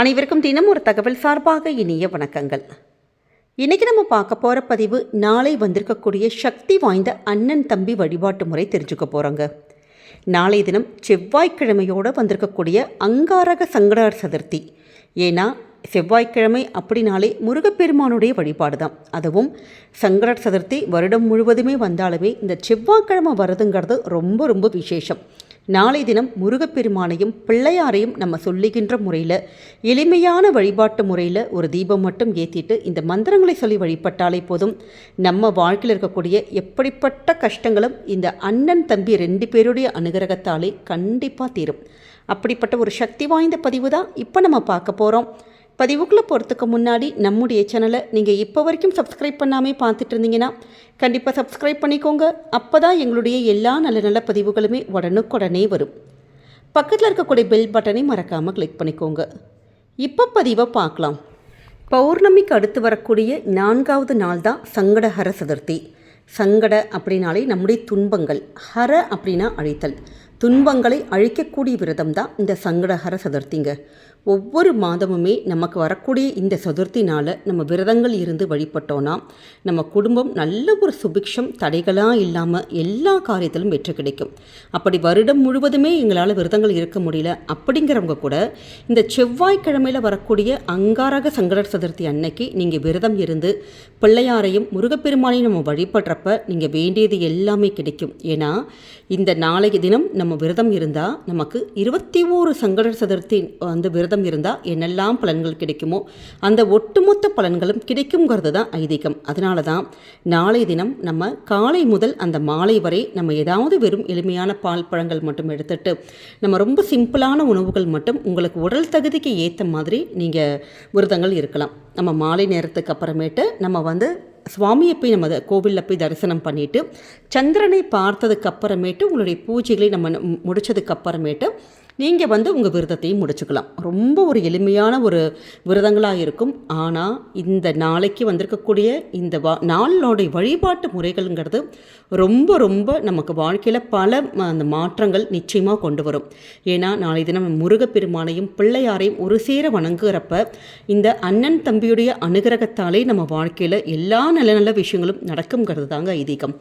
அனைவருக்கும் தினம் ஒரு தகவல் சார்பாக இனிய வணக்கங்கள். இன்றைக்கி நம்ம பார்க்க போகிற பதிவு நாளை வந்திருக்கக்கூடிய சக்தி வாய்ந்த அண்ணன் தம்பி வழிபாட்டு முறை தெரிஞ்சுக்க போகிறோங்க நாளைய தினம் செவ்வாய்க்கிழமையோடு வந்திருக்கக்கூடிய அங்காரக சங்கடர் சதுர்த்தி. ஏன்னா செவ்வாய்க்கிழமை அப்படின்னாலே முருகப்பெருமானுடைய வழிபாடு தான். அதுவும் சங்கடர் சதுர்த்தி வருடம் முழுவதுமே வந்தாலுமே இந்த செவ்வாய்க்கிழமை வருதுங்கிறது ரொம்ப ரொம்ப விசேஷம். நாளை தினம் முருகப்பெருமானையும் பிள்ளையாரையும் நம்ம சொல்லுகின்ற முறையில் எளிமையான வழிபாட்டு முறையில் ஒரு தீபம் மட்டும் ஏற்றிட்டு இந்த மந்திரங்களை சொல்லி வழிபட்டாலே போதும். நம்ம வாழ்க்கையில் இருக்கக்கூடிய எப்படிப்பட்ட கஷ்டங்களும் இந்த அண்ணன் தம்பி ரெண்டு பேருடைய அனுகிரகத்தாலே கண்டிப்பாக தீரும். அப்படிப்பட்ட ஒரு சக்தி வாய்ந்த பதிவு தான் இப்போ நம்ம பார்க்க போகிறோம் பதிவுக்குள்ளே போகிறதுக்கு முன்னாடி நம்முடைய சேனலை நீங்கள் இப்போ வரைக்கும் சப்ஸ்கிரைப் பண்ணாமல் பார்த்துட்டு இருந்தீங்கன்னா கண்டிப்பாக சப்ஸ்கிரைப் பண்ணிக்கோங்க. அப்போ தான் எங்களுடைய எல்லா நல்ல நல்ல பதிவுகளுமே உடனுக்குடனே வரும். பக்கத்தில் இருக்கக்கூடிய பெல் பட்டனை மறக்காமல் கிளிக் பண்ணிக்கோங்க. இப்போ பதிவை பார்க்கலாம். பௌர்ணமிக்கு அடுத்து வரக்கூடிய நான்காவது நாள் தான் சங்கடஹர சதுர்த்தி. சங்கட அப்படின்னாலே நம்முடைய துன்பங்கள். ஹர அப்படின்னா அழித்தல். துன்பங்களை அழிக்கக்கூடிய விரதம் தான் இந்த சங்கடஹர சதுர்த்திங்க. ஒவ்வொரு மாதமுமே நமக்கு வரக்கூடிய இந்த சதுர்த்தினால் நம்ம விரதங்கள் இருந்து வழிபட்டோன்னா நம்ம குடும்பம் நல்ல ஒரு சுபிக்ஷம் தடைகளாக இல்லாமல் எல்லா காரியத்திலும் வெற்றி கிடைக்கும். அப்படி வருடம் முழுவதுமே எங்களால் விரதங்கள் இருக்க முடியல. அப்படிங்கிறவங்க கூட இந்த செவ்வாய்க்கிழமையில் வரக்கூடிய அங்காரக சங்கடர் சதுர்த்தி அன்னைக்கு நீங்கள் விரதம் இருந்து பிள்ளையாரையும் முருகப்பெருமானையும் நம்ம வழிபடுறப்ப நீங்கள் வேண்டியது எல்லாமே கிடைக்கும். ஏன்னா இந்த நாளைக்கு தினம் நம்ம விரதம் இருந்தால் நமக்கு இருபத்தி ஓரு சங்கட சதுர்த்தி வந்து விரதம் இருந்தால் என்னெல்லாம் பலன்கள் கிடைக்குமோ அந்த ஒட்டுமொத்த பலன்களும் கிடைக்குங்கிறது தான் ஐதீகம். அதனால தான் நாளை தினம் நம்ம காலை முதல் அந்த மாலை வரை நம்ம ஏதாவது வெறும் எளிமையான பால் பழங்கள் மட்டும் எடுத்துட்டு நம்ம ரொம்ப சிம்பிளான உணவுகள் மட்டும் உங்களுக்கு உடல் தகுதிக்கு ஏற்ற மாதிரி நீங்கள் விரதங்கள் இருக்கலாம். நம்ம மாலை நேரத்துக்கு அப்புறமேட்டு நம்ம வந்து சுவாமியை போய் நம்ம கோவிலில் போய் தரிசனம் பண்ணிவிட்டு சந்திரனை பார்த்ததுக்கு அப்புறமேட்டு உங்களுடைய பூஜைகளை நம்ம முடித்ததுக்கு அப்புறமேட்டு நீங்கள் வந்து உங்கள் விரதத்தையும் முடிச்சுக்கலாம். ரொம்ப ஒரு எளிமையான ஒரு விரதங்களாக இருக்கும். ஆனால் இந்த நாளைக்கு வந்திருக்கக்கூடிய இந்த வா நாளோடைய வழிபாட்டு முறைகள்ங்கிறது ரொம்ப ரொம்ப நமக்கு வாழ்க்கையில் பல அந்த மாற்றங்கள் நிச்சயமாக கொண்டு வரும். ஏன்னா நாளை தினம் முருகப்பெருமானையும் பிள்ளையாரையும் ஒரு சேர வணங்குகிறப்ப இந்த அண்ணன் தம்பியுடைய அனுகிரகத்தாலே நம்ம வாழ்க்கையில் எல்லா நல்ல நல்ல விஷயங்களும் நடக்குங்கிறது தாங்க ஐதீகம்.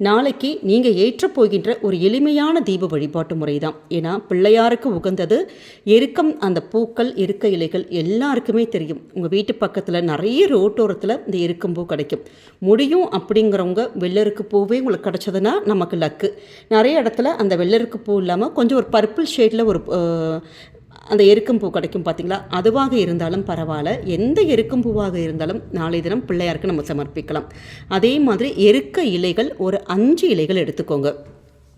நாளைக்கு நீங்கள் ஏற்ற போகின்ற ஒரு எளிமையான தீப வழிபாட்டு முறை தான் ஏன்னா பிள்ளையாருக்கு உகந்தது எருக்கம் அந்த பூக்கள் எருக்க இலைகள் எல்லாருக்குமே தெரியும். உங்கள் வீட்டு பக்கத்தில் நிறைய ரோட்டோரத்தில் இந்த எருக்கம் பூ கிடைக்கும். முடியும் அப்படிங்கிறவங்க வெள்ளருக்கு பூவே உங்களுக்கு கிடச்சதுன்னா நமக்கு லக்கு. நிறைய இடத்துல அந்த வெள்ளருக்கு பூ இல்லாமல் கொஞ்சம் ஒரு பர்பிள் ஷேடில் ஒரு அந்த எருக்கும் பூ கிடைக்கும் பார்த்தீங்களா அதுவாக இருந்தாலும் பரவாயில்ல. எந்த எருக்கும் பூவாக இருந்தாலும் நாளை தினம் பிள்ளையாருக்கு நம்ம சமர்ப்பிக்கலாம். அதே மாதிரி எருக்க இலைகள் ஒரு அஞ்சு இலைகள் எடுத்துக்கோங்க.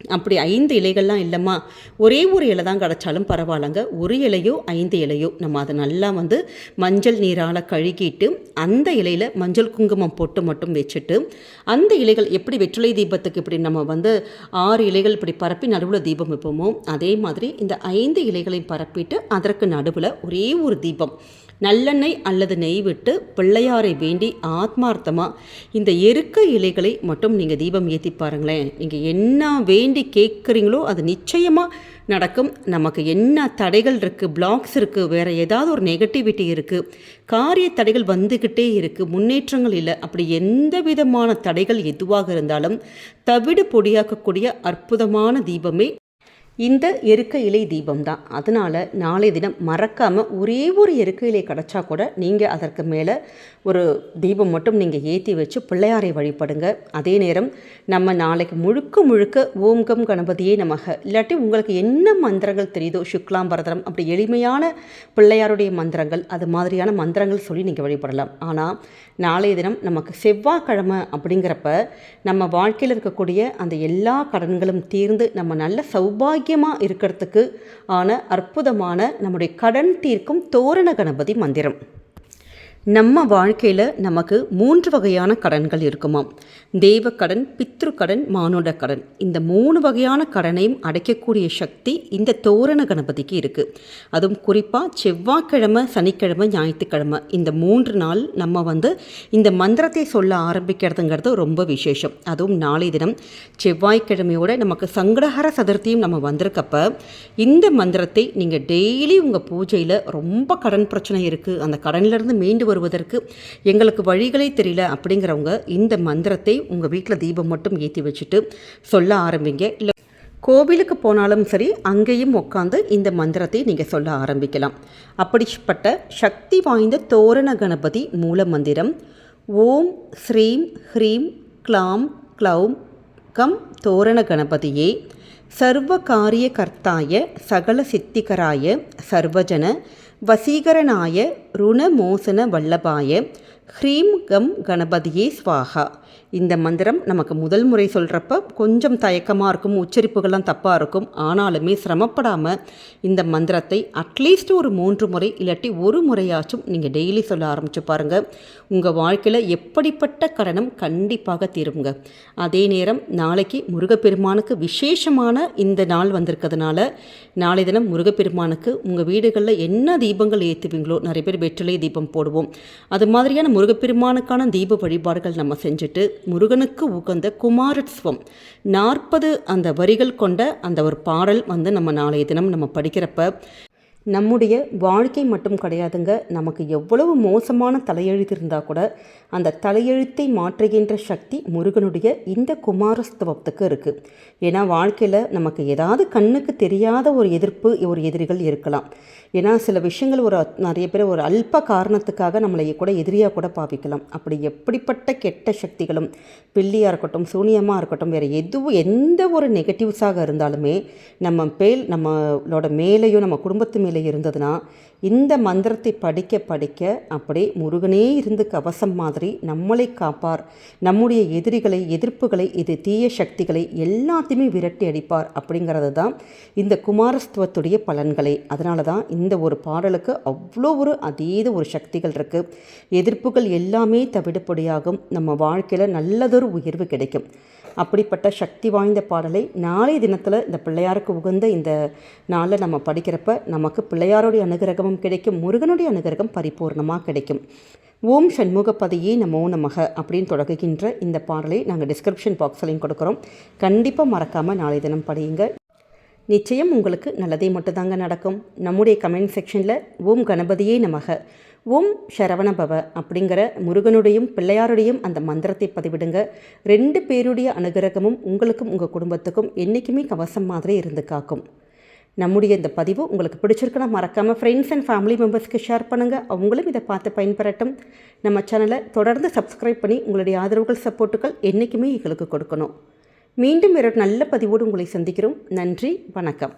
அப்படி ஐந்து இலைகள்லாம் இல்லைம்மா. ஒரே ஒரு இலை தான் கிடச்சாலும் பரவாயில்லங்க. ஒரு இலையோ ஐந்து இலையோ நம்ம அதை நல்லா வந்து மஞ்சள் நீரால் கழுகிட்டு அந்த இலையில் மஞ்சள் குங்குமம் போட்டு மட்டும் வச்சுட்டு அந்த இலைகள் எப்படி வெற்றிலை தீபத்துக்கு இப்படி நம்ம வந்து ஆறு இலைகள் இப்படி பரப்பி நடுவில் தீபம் வைப்போமோ அதே மாதிரி இந்த ஐந்து இலைகளையும் பரப்பிட்டு அதற்கு நடுவில் ஒரே ஒரு தீபம். நல்லெண்ணெய் அல்லது நெய் விட்டு பிள்ளையாரை வேண்டி ஆத்மார்த்தமாக இந்த எருக்க இலைகளை மட்டும் நீங்கள் தீபம் ஏற்றி பாருங்களேன். நீங்கள் என்ன வேண்டி கேட்குறீங்களோ அது நிச்சயமாக நடக்கும். நமக்கு என்ன தடைகள் இருக்குது பிளாக்ஸ் இருக்குது வேறு ஏதாவது ஒரு நெகட்டிவிட்டி இருக்குது காரிய தடைகள் வந்துக்கிட்டே இருக்குது முன்னேற்றங்கள் இல்லை அப்படி எந்த விதமான தடைகள் எதுவாக இருந்தாலும் தவிடு பொடியாக்கக்கூடிய அற்புதமான தீபமே இந்த எருக்க இலை தீபம் தான். அதனால் நாளை தினம் மறக்காமல் ஒரே ஒரு எருக்க இலை கிடச்சா கூட நீங்கள் அதற்கு மேலே ஒரு தீபம் மட்டும் நீங்கள் ஏற்றி வச்சு பிள்ளையாரை வழிபடுங்க. அதே நேரம் நம்ம நாளைக்கு முழுக்க முழுக்க ஓம்கம் கணபதியே நமக. இல்லாட்டி உங்களுக்கு என்ன மந்திரங்கள் தெரியுதோ சுக்லாம்பரதரம் அப்படி எளிமையான பிள்ளையாருடைய மந்திரங்கள் அது மாதிரியான மந்திரங்கள் சொல்லி நீங்கள் வழிபடலாம். ஆனால் நாளைய தினம் நமக்கு செவ்வாய்க்கிழமை அப்படிங்கிறப்ப நம்ம வாழ்க்கையில் இருக்கக்கூடிய அந்த எல்லா கடன்களும் தீர்ந்து நம்ம நல்ல சௌபாகியமாக இருக்கிறதுக்கு ஆன அற்புதமான நம்முடைய கடன் தீர்க்கும் தோரண கணபதி மந்திரம். நம்ம வாழ்க்கையில் நமக்கு மூன்று வகையான கடன்கள் இருக்குமாம் தெய்வக்கடன் பித்ரு கடன் மானுட கடன் இந்த மூணு வகையான கடனையும் அடைக்கக்கூடிய சக்தி இந்த தோரண கணபதிக்கு இருக்குது அதுவும் குறிப்பாக செவ்வாய்க்கிழமை சனிக்கிழமை ஞாயிற்றுக்கிழமை. இந்த மூன்று நாள் நம்ம வந்து இந்த மந்திரத்தை சொல்ல ஆரம்பிக்கிறதுங்கிறது ரொம்ப விசேஷம். அதுவும் நாளை தினம் செவ்வாய்க்கிழமையோட நமக்கு சங்கடஹர சதுர்த்தியும் நம்ம வந்திருக்கப்ப இந்த மந்திரத்தை நீங்கள் டெய்லி உங்கள் பூஜையில் ரொம்ப கடன் பிரச்சனை இருக்குது அந்த கடன்லேருந்து மீண்டு வருவதற்கு எங்களுக்கு வழிகளே தெரியல அப்படிங்கிறவங்க இந்த மந்திரத்தை உங்கள் வீட்டில் தீபம் மட்டும் ஏற்றி வச்சுட்டு சொல்ல ஆரம்பிங்க. இல்லை கோவிலுக்கு போனாலும் சரி அங்கேயும் உட்காந்து இந்த மந்திரத்தை நீங்கள் சொல்ல ஆரம்பிக்கலாம். அப்படிப்பட்ட சக்தி வாய்ந்த தோரண கணபதி மூல மந்திரம். ஓம் ஸ்ரீம் ஹ்ரீம் க்ளாம் க்ளௌம் கம் தோரண கணபதியே. சர்வ காரிய கர்த்தாய சகல சித்திகராய சர்வஜன வசீகரனாய ருணமோசன வல்லபாய ஹ்ரீம் கம் கணபதியே ஸ்வாகா இந்த மந்திரம் நமக்கு முதல் முறை சொல்கிறப்ப கொஞ்சம் தயக்கமாக இருக்கும் உச்சரிப்புகள்லாம் தப்பாக இருக்கும். ஆனாலுமே சிரமப்படாமல் இந்த மந்திரத்தை அட்லீஸ்ட் ஒரு மூன்று முறை இல்லாட்டி ஒரு முறையாச்சும் நீங்கள் டெய்லி சொல்ல ஆரம்பித்து பாருங்கள் உங்கள் வாழ்க்கையில் எப்படிப்பட்ட கடனும் கண்டிப்பாக தீருங்க அதே நேரம் நாளைக்கு முருகப்பெருமானுக்கு விசேஷமான இந்த நாள் வந்திருக்கிறதுனால நாளை தினம் முருகப்பெருமானுக்கு உங்கள் வீடுகளில் என்ன தீபங்கள் ஏற்றுவீங்களோ நிறைய பேர் வெற்றிலை தீபம் போடுவோம். அது மாதிரியான முருகப்பெருமானுக்கான தீப வழிபாடுகள் நம்ம செஞ்சுட்டு முருகனுக்கு உகந்த குமாரத்வம் நாற்பது அந்த வரிகள் கொண்ட அந்த ஒரு பாடல் வந்து நம்ம நாளைய தினம் நம்ம படிக்கிறப்ப நம்முடைய வாழ்க்கை மட்டும் கிடையாதுங்க. நமக்கு எவ்வளவு மோசமான தலையெழுத்து இருந்தால் கூட அந்த தலையெழுத்தை மாற்றுகின்ற சக்தி முருகனுடைய இந்த குமாரஸ்தவத்துக்கு இருக்குது ஏன்னா வாழ்க்கையில் நமக்கு ஏதாவது கண்ணுக்கு தெரியாத ஒரு எதிர்ப்பு ஒரு எதிரிகள் இருக்கலாம். ஏன்னா சில விஷயங்கள் ஒரு நிறைய பேர் ஒரு அல்ப காரணத்துக்காக நம்மளை கூட எதிரியாக கூட பாவிக்கலாம். அப்படி எப்படிப்பட்ட கெட்ட சக்திகளும் பில்லியாக இருக்கட்டும் சூனியமாக இருக்கட்டும் வேறு எதுவும் எந்த ஒரு நெகட்டிவ்ஸாக இருந்தாலுமே நம்ம பேல் நம்மளோட மேலேயும் நம்ம குடும்பத்து மேலே இருந்ததுன்னா இந்த மந்திரத்தை படிக்க படிக்க அப்படியே முருகனே இருந்து கவசம் மாதிரி நம்மளை காப்பார். நம்முடைய எதிரிகளை எதிர்ப்புகளை இது தீய சக்திகளை எல்லாத்தையுமே விரட்டி அடிப்பார் அப்படிங்கிறது தான் இந்த குமாரஸ்துவத்துடைய பலன்களை. அதனால தான் இந்த ஒரு பாடலுக்கு அவ்வளோ ஒரு அதீத ஒரு சக்திகள் இருக்குது எதிர்ப்புகள் எல்லாமே தவிடுபடியாகும். நம்ம வாழ்க்கையில் நல்லதொரு உயர்வு கிடைக்கும். அப்படிப்பட்ட சக்தி வாய்ந்த பாடலை நாளை தினத்தில் இந்த பிள்ளையாருக்கு உகந்த இந்த நாளில் நம்ம படிக்கிறப்ப நமக்கு பிள்ளையாருடைய அனுகிரகமும் கிடைக்கும் முருகனுடைய அனுகிரகம் பரிபூர்ணமாக கிடைக்கும். ஓம் சண்முகப்பதையே நமோ நமக அப்படின்னு தொடங்குகின்ற இந்த பாடலை நாங்கள் டிஸ்கிரிப்ஷன் பாக்ஸ்லையும் கொடுக்குறோம். கண்டிப்பாக மறக்காமல் நாளை தினம் படியுங்க. நிச்சயம் உங்களுக்கு நல்லதே மட்டும்தாங்க நடக்கும். நம்முடைய கமெண்ட் செக்ஷனில் ஓம் கணபதியே நமக. ஓம் சரவணபவ அப்படிங்கிற முருகனுடையும் பிள்ளையாருடையும் அந்த மந்திரத்தை பதிவிடுங்க. ரெண்டு பேருடைய அனுகிரகமும் உங்களுக்கும் உங்கள் குடும்பத்துக்கும் என்றைக்குமே கவசம் மாதிரி இருந்து காக்கும். நம்முடைய இந்த பதிவு உங்களுக்கு பிடிச்சிருக்குன்னா மறக்காமல் ஃப்ரெண்ட்ஸ் அண்ட் ஃபேமிலி மெம்பர்ஸ்க்கு ஷேர் பண்ணுங்கள் அவங்களும் இதை பார்த்து பயன்பெறட்டும். நம்ம சேனலை தொடர்ந்து சப்ஸ்கிரைப் பண்ணி உங்களுடைய ஆதரவுகள் சப்போர்ட்டுகள் என்றைக்குமே எங்களுக்கு கொடுக்கணும். மீண்டும் ஒரு நல்ல பதிவோடு உங்களை சந்திக்கிறோம். நன்றி வணக்கம்.